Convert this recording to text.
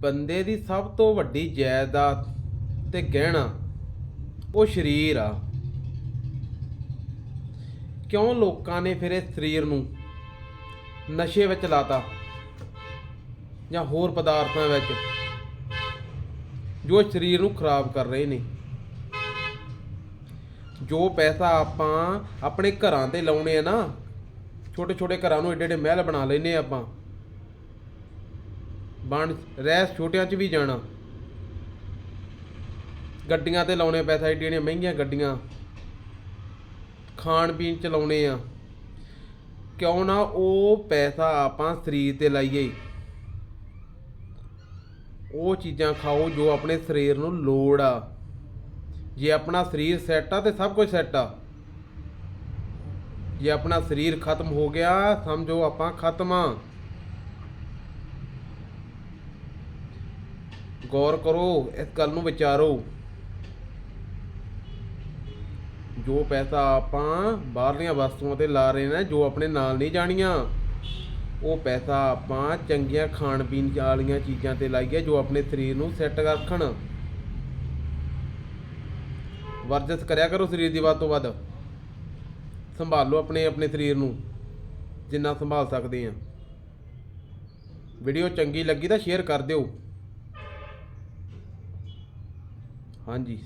ਬੰਦੇ ਦੀ ਸਭ ਤੋਂ ਵੱਡੀ ਜਾਇਦਾਦ ਤੇ ਗਹਿਣਾ ਉਹ ਸਰੀਰ ਆ। ਕਿਉਂ ਲੋਕਾਂ ਨੇ ਫਿਰ ਇਸ ਸਰੀਰ ਨੂੰ ਨਸ਼ੇ ਵਿੱਚ ਲਾਤਾ ਜਾਂ ਹੋਰ ਪਦਾਰਥਾਂ ਵਿੱਚ ਜੋ ਸਰੀਰ ਨੂੰ ਖਰਾਬ ਕਰ ਰਹੇ ਨੇ? ਜੋ ਪੈਸਾ ਆਪਾਂ ਆਪਣੇ ਘਰਾਂ ਤੇ ਲਾਉਣੇ ਆ ਨਾ ਛੋਟੇ ਛੋਟੇ ਘਰਾਂ ਨੂੰ ਏਡੇ ਏਡੇ ਮਹਿਲ ਬਣਾ ਲੈਨੇ ਆ ਆਪਾਂ। ਬਣ ਰਹਿਸ ਛੋਟਿਆਂ 'ਚ ਵੀ ਜਾਣਾ। ਗੱਡੀਆਂ ਤੇ ਲਾਉਣੇ ਪੈਸਾ ਏਡੀਆਂ ਏਡੀਆਂ ਮਹਿੰਗੀਆਂ ਗੱਡੀਆਂ। ਖਾਣ ਪੀਣ ਚ ਲਾਉਣੇ ਆ। ਕਿਉਂ ਨਾ ਉਹ ਪੈਸਾ ਆਪਾਂ ਸਰੀਰ ਤੇ ਲਾਈਏ। ਉਹ ਚੀਜ਼ਾਂ ਖਾਓ ਜੋ ਆਪਣੇ ਸਰੀਰ ਨੂੰ ਲੋੜ ਆ। ਜੇ ਆਪਣਾ ਸਰੀਰ ਸੈੱਟ ਆ ਤੇ ਸਭ ਕੁਝ ਸੈੱਟ ਆ। ਜੇ ਆਪਣਾ ਸਰੀਰ ਖਤਮ ਹੋ ਗਿਆ, ਸਮਝੋ ਆਪਾਂ ਖਤਮ ਆ। ਗੌਰ ਕਰੋ, ਇਸ ਗੱਲ ਨੂੰ ਵਿਚਾਰੋ। ਜੋ ਪੈਸਾ ਆਪਾਂ ਬਾਹਰਲੀਆਂ ਵਸਤੂਆਂ ਤੇ ਲਾ ਰਹੇ ਨੇ, ਜੋ ਆਪਣੇ ਨਾਲ ਨਹੀਂ ਜਾਣੀਆਂ, ਉਹ ਪੈਸਾ ਆਪਾਂ ਚੰਗੀਆਂ ਖਾਣ ਪੀਣ ਵਾਲੀਆਂ ਚੀਜ਼ਾਂ ਤੇ ਲਾਈਏ, ਜੋ ਆਪਣੇ ਸਰੀਰ ਨੂੰ ਸੈੱਟ ਰੱਖਣ। ਵਰਜਿਸ਼ ਕਰਿਆ ਕਰੋ ਸਰੀਰ ਦੀ ਵੱਧ ਤੋਂ ਵੱਧ। ਸੰਭਾਲੋ ਆਪਣੇ ਆਪਣੇ ਸਰੀਰ ਨੂੰ, ਜਿੰਨਾ ਸੰਭਾਲ ਸਕਦੇ ਆ। ਵੀਡੀਓ ਚੰਗੀ ਲੱਗੀ ਤਾਂ ਸ਼ੇਅਰ ਕਰ ਦਿਓ। ਹਾਂਜੀ।